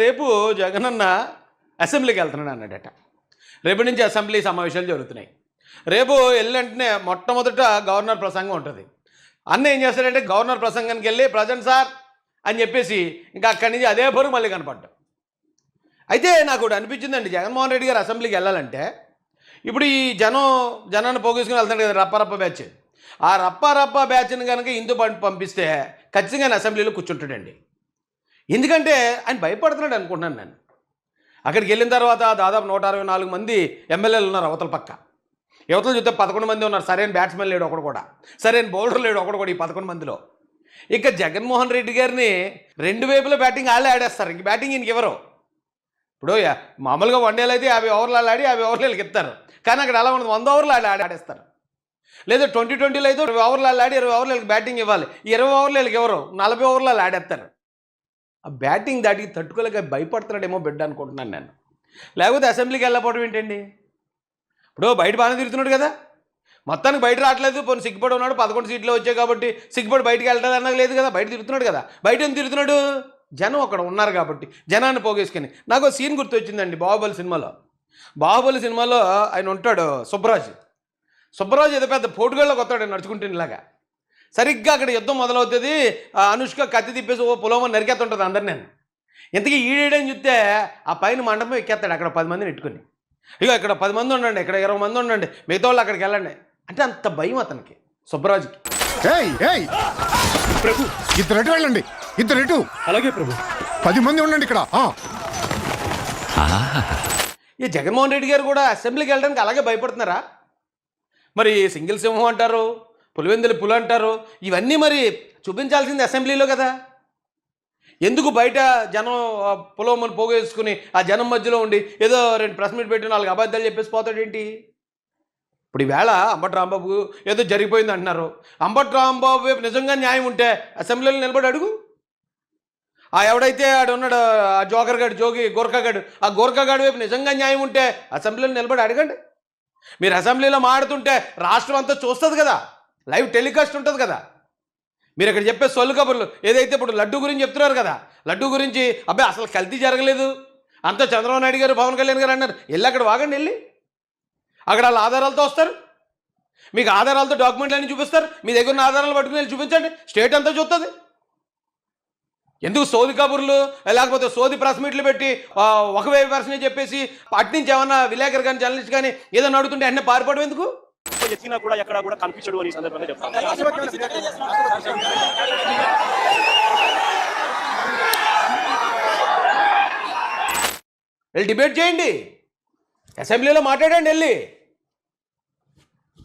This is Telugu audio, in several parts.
రేపు జగనన్న అసెంబ్లీకి వెళ్తున్నాడు అన్నాడట. రేపు నుంచి అసెంబ్లీ సమావేశాలు జరుగుతున్నాయి. రేపు వెళ్ళంటనే మొట్టమొదట గవర్నర్ ప్రసంగం ఉంటుంది. అన్న ఏం చేస్తాడంటే గవర్నర్ ప్రసంగానికి వెళ్ళి ప్రజెంట్ సార్ అని చెప్పేసి ఇంకా అక్కడి నుంచి అదే బరువు మళ్ళీ కనపడ్డా అయితే నాకు ఒకటి అనిపించిందండి. జగన్మోహన్ రెడ్డి గారు అసెంబ్లీకి వెళ్ళాలంటే ఇప్పుడు ఈ జనం జనాన్ని పోగేసుకుని వెళ్తాడు కదా రప్పారప్ప బ్యాచ్. ఆ రప్పారప్ప బ్యాచ్ని కనుక ఇందు పంపిస్తే ఖచ్చితంగా అసెంబ్లీలో కూర్చుంటాడండి. ఎందుకంటే ఆయన భయపడుతున్నాడు అనుకుంటున్నాను నేను. అక్కడికి వెళ్ళిన తర్వాత దాదాపు నూట అరవై నాలుగు మంది ఎమ్మెల్యేలు ఉన్నారు అవతల పక్క. యువతలు చూస్తే పదకొండు మంది ఉన్నారు. సరైన బ్యాట్స్మెన్ లేడు ఒకడు కూడా. సరైన బౌలర్ లేడు ఒకడు కూడా ఈ పదకొండు మందిలో. ఇక జగన్మోహన్ రెడ్డి గారిని రెండు వైపుల బ్యాటింగ్ వాళ్ళే ఆడేస్తారు. ఇంక బ్యాటింగ్ ఈయనకి ఎవరు? ఇప్పుడు యా- మామూలుగా వన్డేలు అయితే యాభై ఓవర్లు ఆడి యాభై ఓవర్లు వీళ్ళకి ఇస్తారు. కానీ అక్కడ అలా ఉండదు. వంద ఓవర్లు ఆడి ఆడి ఆడేస్తారు. లేదా ట్వంటీ ట్వంటీలో అయితే ఇరవై ఓవర్లు ఆడి ఇరవై ఓవర్లు వీళ్ళకి బ్యాటింగ్ ఇవ్వాలి. ఇరవై ఓవర్లు వీళ్ళకి ఎవరు? నలభై ఓవర్లు వాళ్ళు ఆడేస్తారు. ఆ బ్యాటింగ్ దాటికి తట్టుకోలేక భయపడుతున్నాడేమో బిడ్డ అనుకుంటున్నాను నేను. లేకపోతే అసెంబ్లీకి వెళ్ళకపోవడం ఏంటండి? ఇప్పుడు బయట బాగానే తిరుగుతున్నాడు కదా. మొత్తానికి బయట రావట్లేదు పోనీ సిగ్గుపడి ఉన్నాడు పదకొండు సీట్లు వచ్చాయి కాబట్టి సిగ్గుపడి బయటకు వెళ్ళడం అన్నది లేదు కదా బయట తిరుగుతున్నాడు కదా. బయట ఏం తిరుగుతున్నాడు? జనం అక్కడ ఉన్నారు కాబట్టి జనాన్ని పోగేసుకొని. నాకు సీన్ సీన్ గుర్తొచ్చిందండి బాహుబలి సినిమాలో. బాహుబలి సినిమాలో ఆయన ఉంటాడు సుబ్బరాజ్. సుబ్బరాజు ఏదో పెద్ద పోటుగాళ్ళకి వస్తాడు నడుచుకుంటే ఇలాగా సరిగ్గా అక్కడ యుద్ధం మొదలవుతుంది. అనుష్క కత్తి తిప్పేసి ఓ పొలం నరికేస్తుంటుంది అందరు నేను. ఇంతకీ ఈడేయడం చూస్తే ఆ పైన మండపం ఎక్కేస్తాడు అక్కడ పది మందిని పెట్టుకుని ఇగో ఇక్కడ పది మంది ఉండండి ఇక్కడ ఇరవై మంది ఉండండి మిగతా వాళ్ళు అక్కడికి వెళ్ళండి. అంటే అంత భయం అతనికి సుబ్బరాజుకి ఏయ్ ఏయ్! ప్రభు! ఇద్దరు ఎటు వెళ్ళండి ఇద్దరు ఎటు అలాగే ప్రభు! పది మంది ఉండండి ఇక్కడ ఆ. ఈ జగన్మోహన్ రెడ్డి గారు కూడా అసెంబ్లీకి వెళ్ళడానికి అలాగే భయపడుతున్నారా? మరి సింగిల్ సింహం అంటారు. పులివెందులు పులు అంటారు. ఇవన్నీ మరి చూపించాల్సింది అసెంబ్లీలో కదా. ఎందుకు బయట జనం ఆ పొలవమని పోగేసుకుని ఆ జనం మధ్యలో ఉండి ఏదో రెండు ప్రెస్ మీట్ పెట్టి నాలుగు అబద్ధాలు చెప్పేసి పోతాడేంటి ఇప్పుడు ఈవేళ అంబటి రాంబాబు ఏదో జరిగిపోయింది అంటున్నారు. అంబటి రాంబాబు వైపు నిజంగా న్యాయం ఉంటే అసెంబ్లీలో నిలబడి అడుగు. ఆ ఎవడైతే ఆడు ఉన్నాడు ఆ జోకర్గాడు జోగి గోర్ఖాగాడు ఆ గోర్ఖాగాడు వైపు నిజంగా న్యాయం ఉంటే అసెంబ్లీలో నిలబడి అడగండి. మీరు అసెంబ్లీలో మాడుతుంటే రాష్ట్రం అంతా చూస్తుంది కదా. లైవ్ టెలికాస్ట్ ఉంటుంది కదా. మీరు ఇక్కడ చెప్పే సొల్లు కబుర్లు ఏదైతే ఇప్పుడు లడ్డు గురించి చెప్తున్నారు కదా లడ్డు గురించి అబ్బాయి అసలు కల్తీ జరగలేదు. అంతా చంద్రబాబు నాయుడు గారు పవన్ కళ్యాణ్ గారు అన్నారు వెళ్ళి అక్కడ వాగండి వెళ్ళి. అక్కడ వాళ్ళ ఆధారాలతో వస్తారు. మీకు ఆధారాలతో డాక్యుమెంట్లు అన్ని చూపిస్తారు. మీ దగ్గర ఉన్న ఆధారాలు పట్టుకుని వెళ్ళి చూపించండి. స్టేట్ అంతా చూస్తుంది ఎందుకు సోది కబుర్లు లేకపోతే సోది ప్రెస్ మీట్లు పెట్టి ఒక వే వెర్షన్ చెప్పేసి అట్నుంచి ఏమన్నా విలేకరు కానీ జర్నలిస్ట్ కానీ ఏదైనా అడుగుతుంటే అన్నీ పారిపోవడం ఎందుకు? ఎత్తినా కూడా ఎక్కడ కూడా కనిపించడు అని సందర్భంగా చెప్తాను. వెళ్ళి డిబేట్ చేయండి. అసెంబ్లీలో మాట్లాడండి వెళ్ళి.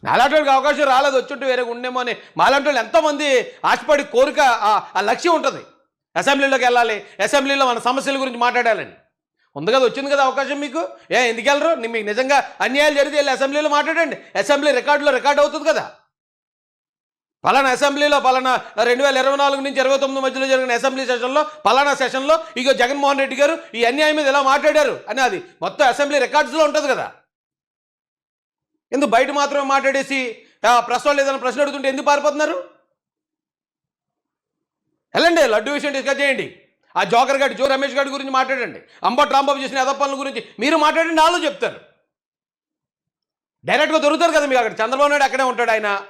నాలాంటి అవకాశం రాలేదు వచ్చుంటే వేరే ఉండేమో అని. మాలాంటి వాళ్ళు ఎంతోమంది ఆశపడి కోరిక ఆ- ఆ లక్ష్యం ఉంటుంది. అసెంబ్లీలోకి వెళ్ళాలి అసెంబ్లీలో మన సమస్యల గురించి మాట్లాడాలని. ఉంది కదా వచ్చింది కదా అవకాశం మీకు? ఏ ఎందుకు వెళ్ళరు? మీకు నిజంగా అన్యాయాలు జరిగితే వెళ్ళి అసెంబ్లీలో మాట్లాడండి. అసెంబ్లీ రికార్డులో రికార్డ్ అవుతుంది కదా. పలానా అసెంబ్లీలో పలానా రెండు వేల ఇరవై నాలుగు నుంచి ఇరవై తొమ్మిది మధ్యలో జరిగిన అసెంబ్లీ సెషన్లో పలానా సెషన్లో ఇక జగన్మోహన్ రెడ్డి గారు ఈ అన్యాయం మీద ఎలా మాట్లాడారు అని అది మొత్తం అసెంబ్లీ రికార్డ్స్లో ఉంటుంది కదా. ఎందుకు బయట మాత్రమే మాట్లాడేసి ప్రశ్నలు ఏదైనా ప్రశ్న అడుగుతుంటే ఎందుకు పారిపోతున్నారు? వెళ్ళండి లడ్డు విషయం డిస్కస్ చేయండి. ఆ జోకర్ గడి జో రమేష్ గారి గురించి మాట్లాడండి. అంబట్ రాంబాబు చేసిన ఎదప గురించి మీరు మాట్లాడండి వాళ్ళు చెప్తారు. డైరెక్ట్గా దొరుకుతారు కదా మీకు అక్కడ. చంద్రబాబు నాయుడు అక్కడే ఉంటాడు ఆయన.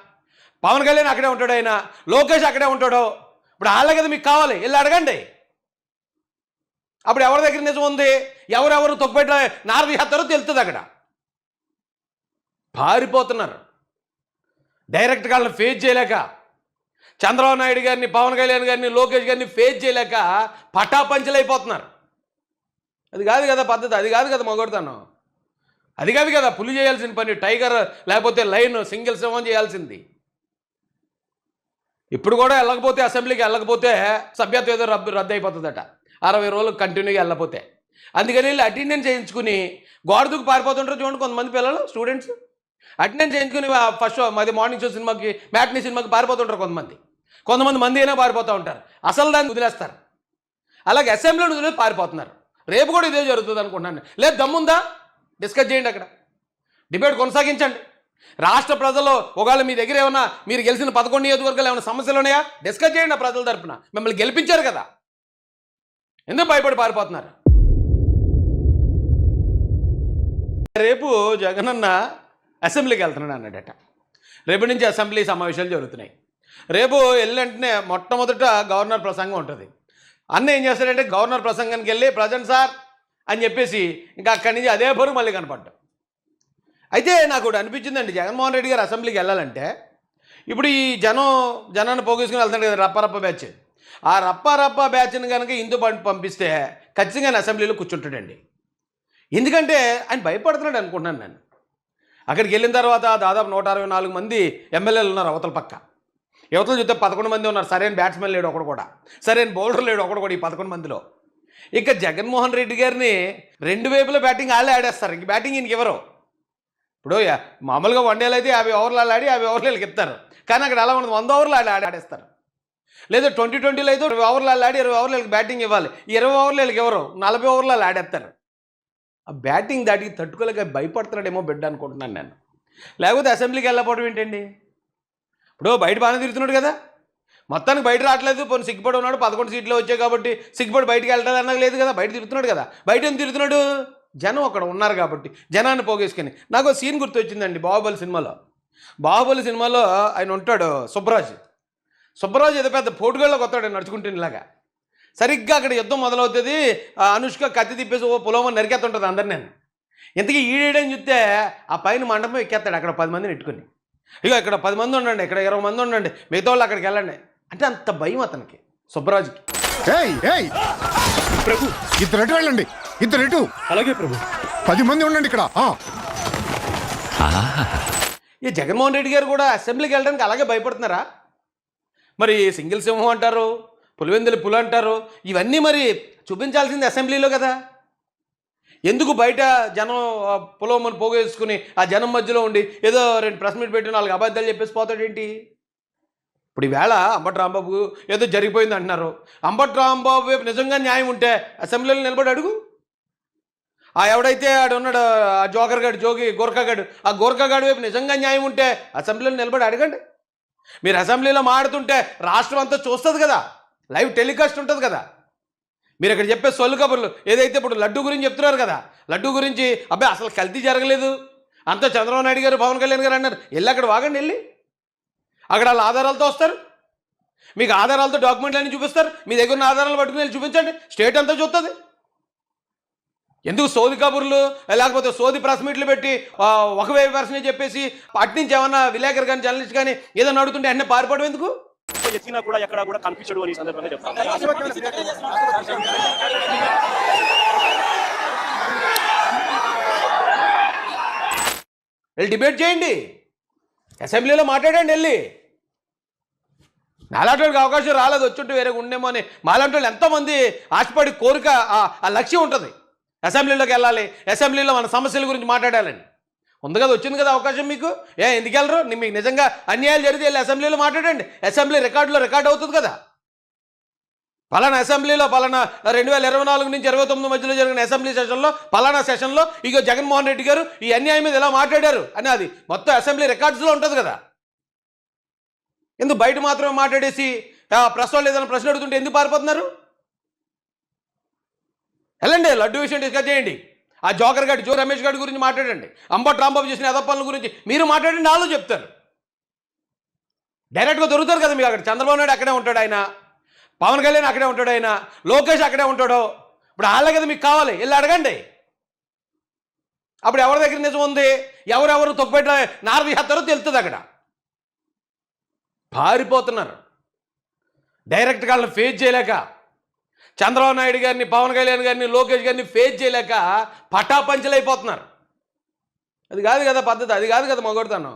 పవన్ కళ్యాణ్ అక్కడే ఉంటాడు ఆయన. లోకేష్ అక్కడే ఉంటాడు? ఇప్పుడు వాళ్ళే కదా మీకు కావాలి. వెళ్ళి అడగండి. అప్పుడు ఎవరి దగ్గర నిజం ఉంది? ఎవరెవరు తొక్కుపెట్ట నారది చేస్తారో తెలుస్తుంది అక్కడ. పారిపోతున్నారు. డైరెక్ట్గా వాళ్ళని ఫేస్ చేయలేక చంద్రబాబు నాయుడు గారిని పవన్ కళ్యాణ్ గారిని లోకేష్ గారిని ఫేస్ చేయలేక పటాపంచలైపోతున్నారు. అది కాదు కదా పద్ధతి అది కాదు కదా మొగొడతాను. అది కాదు కదా పులి చేయాల్సిన పని టైగర్ లేకపోతే లైన్ సింగిల్ సింహం చేయాల్సింది. ఇప్పుడు కూడా వెళ్ళకపోతే అసెంబ్లీకి వెళ్ళకపోతే సభ్యత్వం ఏదో రద్దు రద్దు అయిపోతుందట అరవై రోజులు కంటిన్యూగా వెళ్ళకపోతే. అందుకని వెళ్ళి అటెండెన్స్ చేయించుకుని గోడదుకు పారిపోతుంటారు చూడండి కొంతమంది పిల్లలు స్టూడెంట్స్ అటెండెన్స్ చేయించుకుని ఫస్ట్ మాది మార్నింగ్ షో సినిమాకి మ్యాట్నీ సినిమాకి పారిపోతుంటారు కొంతమంది. కొంతమంది మంది అయినా పారిపోతూ ఉంటారు. అసలు దాన్ని వదిలేస్తారు. అలాగే అసెంబ్లీని వదిలేసి పారిపోతున్నారు. రేపు కూడా ఇదే జరుగుతుంది అనుకుంటున్నాను. లేదు దమ్ముందా? డిస్కస్ చేయండి అక్కడ. డిబేట్ కొనసాగించండి. రాష్ట్ర ప్రజలు ఒకవేళ మీ దగ్గర ఏమైనా మీరు గెలిచిన పదకొండు నియోజకవర్గాలు ఏమైనా సమస్యలు ఉన్నాయా? డిస్కస్ చేయండి ఆ ప్రజల తరపున. మిమ్మల్ని గెలిపించారు కదా. ఎందుకు భయపడి పారిపోతున్నారు? రేపు జగనన్న అసెంబ్లీకి వెళ్తున్నాడు అన్నాడట. రేపు నుంచి అసెంబ్లీ సమావేశాలు జరుగుతున్నాయి. రేపు వెళ్ళంటనే మొట్టమొదట గవర్నర్ ప్రసంగం ఉంటుంది. అన్న ఏం చేస్తాడంటే గవర్నర్ ప్రసంగానికి వెళ్ళి ప్రజెంట్ సార్ అని చెప్పేసి ఇంకా అక్కడి నుంచి అదే బరువు మళ్ళీ కనపడ్డాం అయితే నాకు ఒకటి అనిపించిందండి. జగన్మోహన్ రెడ్డి గారు అసెంబ్లీకి వెళ్ళాలంటే ఇప్పుడు ఈ జనం జనాన్ని పోగేసుకుని వెళ్తాడు కదా రప్పారప్ప బ్యాచ్. ఆ రప్పారప్ప బ్యాచ్ని కనుక ఇందు పం- పంపిస్తే ఖచ్చితంగా అసెంబ్లీలో కూర్చుంటాడండి. ఎందుకంటే ఆయన భయపడుతున్నాడు అనుకుంటున్నాను నేను. అక్కడికి వెళ్ళిన తర్వాత దాదాపు నూట అరవై నాలుగు మంది ఎమ్మెల్యేలు ఉన్నారు అవతల పక్క. యువతలు చూస్తే పదకొండు మంది ఉన్నారు. సరైన బ్యాట్స్మెన్ లేడు ఒకడు కూడా. సరైన బౌలర్ లేడు ఒకడు కూడా ఈ పదకొండు మందిలో. ఇక జగన్మోహన్ రెడ్డి గారిని రెండు వైపులో బ్యాటింగ్ వాళ్ళే ఆడేస్తారు. ఇంక బ్యాటింగ్ ఈయనకి ఎవరు? ఇప్పుడు యా- మామూలుగా వన్డేలు అయితే యాభై ఓవర్లు ఆడి యాభై ఓవర్లు వీళ్ళకి ఇస్తారు కానీ అక్కడ అలా ఉండదు. వంద ఓవర్లు ఆడి ఆడి ఆడేస్తారు. లేదా ట్వంటీ ట్వంటీలో అయితే ఇరవై ఓవర్లు ఆడి ఇరవై ఓవర్లు వీళ్ళకి బ్యాటింగ్ ఇవ్వాలి. ఇరవై ఓవర్లు వీళ్ళకి ఎవరు? నలభై ఓవర్లు ఆడేస్తారు. ఆ బ్యాటింగ్ దాటికి తట్టుకోలేక భయపడుతున్నాడేమో బిడ్డ అనుకుంటున్నాను నేను. లేకపోతే అసెంబ్లీకి వెళ్ళకపోవడం ఏంటండి? ఇప్పుడు బయట బాగానే తిరుగుతున్నాడు కదా. మొత్తానికి బయట రావట్లేదు పోనీ సిగ్గుపడి ఉన్నాడు పదకొండు సీట్లు వచ్చాయి కాబట్టి సిగ్గుపడి బయటకు వెళ్ళడం అన్నది లేదు కదా బయట తిరుగుతున్నాడు కదా. బయట ఏం తిరుగుతున్నాడు? జనం అక్కడ ఉన్నారు కాబట్టి జనాన్ని పోగేసుకొని. నాకు సీన్ గుర్తొచ్చిందండి బాహుబలి సినిమాలో. బాహుబలి సినిమాలో ఆయన ఉంటాడు సుబ్బరాజు. సుబ్బరాజు ఏదో పెద్ద పోటుగాళ్ళకి వస్తాడు నడుచుకుంటే ఇలాగా. సరిగ్గా అక్కడ యుద్ధం మొదలవుతుంది ఆ అనుష్క కత్తి తిప్పేసి ఓ పొలం నరికేస్తుంటుంది అందరు నేను ఇంతకీ ఈడేయడం చూస్తే ఆ పైన మండపం ఎక్కేస్తాడు అక్కడ పది మందిని ఎట్టుకుని ఇక ఇక్కడ పది మంది ఉండండి ఇక్కడ ఇరవై మంది ఉండండి మిగతా వాళ్ళు అక్కడికి వెళ్ళండి. అంటే అంత భయం అతనికి సుబ్బరాజుకి. ఏయ్ ఏయ్. ప్రభు. ఇద్దరు ఎటు వెళ్ళండి ఇద్దరు ఎటు అలాగే ప్రభు. పది మంది ఉండండి ఇక్కడ ఆ. ఈ జగన్మోహన్ రెడ్డి గారు కూడా అసెంబ్లీకి వెళ్ళడానికి అలాగే భయపడుతున్నారా? మరి సింగిల్ సింహం అంటారు పులివెందులు పులి అంటారు ఇవన్నీ మరి చూపించాల్సింది అసెంబ్లీలో కదా. ఎందుకు బయట జనం ఆ పోగేసుకుని ఆ జనం మధ్యలో ఉండి ఏదో రెండు ప్రెస్ మీట్ పెట్టి నాలుగు అబద్ధాలు చెప్పేసి పోతాడేంటి? ఇప్పుడు ఈవేళ అంబటి రాంబాబు ఏదో జరిగిపోయింది అంటున్నారు. అంబటి రాంబాబు వైపు నిజంగా న్యాయం ఉంటే అసెంబ్లీలో నిలబడి అడుగు. ఆ ఎవడైతే ఆడు ఉన్నాడు ఆ జోకర్గాడు జోగి గోర్ఖాగాడు ఆ గోర్ఖాగాడు వైపు నిజంగా న్యాయం ఉంటే అసెంబ్లీలో నిలబడి అడగండి. మీరు అసెంబ్లీలో మాడుతుంటే రాష్ట్రం అంతా చూస్తుంది కదా. లైవ్ టెలికాస్ట్ ఉంటుంది కదా. మీరు ఇక్కడ చెప్పే సొల్లు కబుర్లు. ఏదైతే ఇప్పుడు లడ్డు గురించి చెప్తున్నారు కదా లడ్డు గురించి అబ్బాయి అసలు కల్తీ జరగలేదు. అంతా చంద్రబాబు నాయుడు గారు పవన్ కళ్యాణ్ గారు అన్నారు. వెళ్ళి అక్కడ వాగండి వెళ్ళి. అక్కడ వాళ్ళ ఆధారాలతో వస్తారు. మీకు ఆధారాలతో డాక్యుమెంట్లు అన్ని చూపిస్తారు. మీ దగ్గర ఉన్న ఆధారాలు పట్టుకుని వెళ్ళి చూపించండి. స్టేట్ అంతా చూస్తుంది ఎందుకు సోది కబుర్లు లేకపోతే సోది ప్రెస్ మీట్లు పెట్టి ఆ, ఒక వే వెర్షన్ చెప్పేసి అట్నుంచి ఏమన్నా విలేకరు కానీ జర్నలిస్ట్ కానీ ఏదైనా అడుగుతుంటే అన్నీ పారిపోవడం ఎందుకు? ఎత్తినా కూడా ఎక్కడ కూడా కనిపించడు అని సందర్భంగా చెప్తాను. వెళ్ళి డిబేట్ చేయండి. అసెంబ్లీలో మాట్లాడండి వెళ్ళి. నాలాంటి వాళ్ళకి అవకాశం రాలేదు వచ్చుంటే వేరే ఉండేమో అని. మాలాంటి వాళ్ళు ఎంతోమంది ఆశపడి కోరిక ఆ- ఆ లక్ష్యం ఉంటుంది. అసెంబ్లీలోకి వెళ్ళాలి. అసెంబ్లీలో మన సమస్యల గురించి మాట్లాడాలని. ఉంది కదా వచ్చింది కదా అవకాశం మీకు? ఏ ఎందుకు వెళ్ళరు? మీకు నిజంగా అన్యాయాలు జరిగితే వెళ్ళి అసెంబ్లీలో మాట్లాడండి. అసెంబ్లీ రికార్డులో రికార్డ్ అవుతుంది కదా. పలానా అసెంబ్లీలో పలానా రెండు వేల ఇరవై నాలుగు నుంచి ఇరవై తొమ్మిది మధ్యలో జరిగిన అసెంబ్లీ సెషన్లో పలానా సెషన్లో ఇక జగన్మోహన్ రెడ్డి గారు ఈ అన్యాయం మీద ఎలా మాట్లాడారు అని అది మొత్తం అసెంబ్లీ రికార్డ్స్లో ఉంటుంది కదా. ఎందుకు బయట మాత్రమే మాట్లాడేసి ప్రశ్నలు ప్రెస్ వాళ్ళు ఏదైనా ప్రశ్న అడుగుతుంటే ఎందుకు పారిపోతున్నారు? వెళ్ళండి లడ్డు విషయం డిస్కస్ చేయండి. ఆ జోకర్ గారి జో రమేష్ గారి గురించి మాట్లాడండి. అంబట్ రాంబాబు చేసిన ఎద గురించి మీరు మాట్లాడండి వాళ్ళు చెప్తారు. డైరెక్ట్గా దొరుకుతారు కదా మీకు అక్కడ. చంద్రబాబు నాయుడు అక్కడే ఉంటాడు ఆయన. పవన్ కళ్యాణ్ అక్కడే ఉంటాడు ఆయన. లోకేష్ అక్కడే ఉంటాడు? ఇప్పుడు వాళ్ళే కదా మీకు కావాలి. వెళ్ళి అడగండి. అప్పుడు ఎవరి దగ్గర నిజం ఉంది? ఎవరెవరు తొక్కుపెట్ట నారది చేస్తారో తెలుస్తుంది అక్కడ. పారిపోతున్నారు. డైరెక్ట్గా వాళ్ళని ఫేస్ చేయలేక చంద్రబాబు నాయుడు గారిని పవన్ కళ్యాణ్ గారిని లోకేష్ గారిని ఫేస్ చేయలేక పటాపంచలైపోతున్నారు. అది కాదు కదా పద్ధతి అది కాదు కదా మగొడతాను.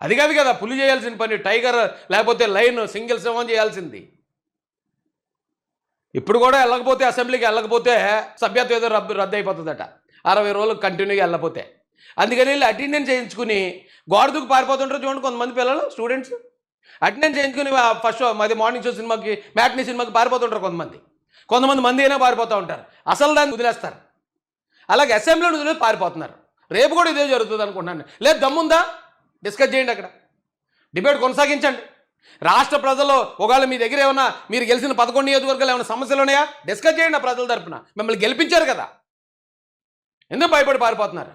అది కాదు కదా పులి చేయాల్సిన పని టైగర్ లేకపోతే లైన్ సింగిల్ సింహం చేయాల్సింది. ఇప్పుడు కూడా వెళ్ళకపోతే అసెంబ్లీకి వెళ్ళకపోతే సభ్యత్వం ఏదో రద్దు రద్దు అయిపోతుందట అరవై రోజులు కంటిన్యూగా వెళ్ళకపోతే. అందుకని వెళ్ళి అటెండెన్స్ చేయించుకుని గోడదుకు పారిపోతుంటారు చూడండి కొంతమంది పిల్లలు స్టూడెంట్స్ అటెండెన్స్ చేయించుకుని ఫస్ట్ మాది మార్నింగ్ షో సినిమాకి మ్యాట్నీ సినిమాకి పారిపోతుంటారు కొంతమంది. కొంతమంది మంది అయినా పారిపోతూ ఉంటారు. అసలు దాన్ని వదిలేస్తారు. అలాగే అసెంబ్లీని వదిలేసి పారిపోతున్నారు. రేపు కూడా ఇదే జరుగుతుంది అనుకుంటున్నాను. లేదు దమ్ముందా? డిస్కస్ చేయండి అక్కడ. డిబేట్ కొనసాగించండి. రాష్ట్ర ప్రజలు ఒకవేళ మీ దగ్గర ఏమైనా మీరు గెలిచిన పదకొండు నియోజకవర్గాలు ఏమైనా సమస్యలు ఉన్నాయా? డిస్కస్ చేయండి ఆ ప్రజల తరపున. మిమ్మల్ని గెలిపించారు కదా. ఎందుకు భయపడి పారిపోతున్నారు?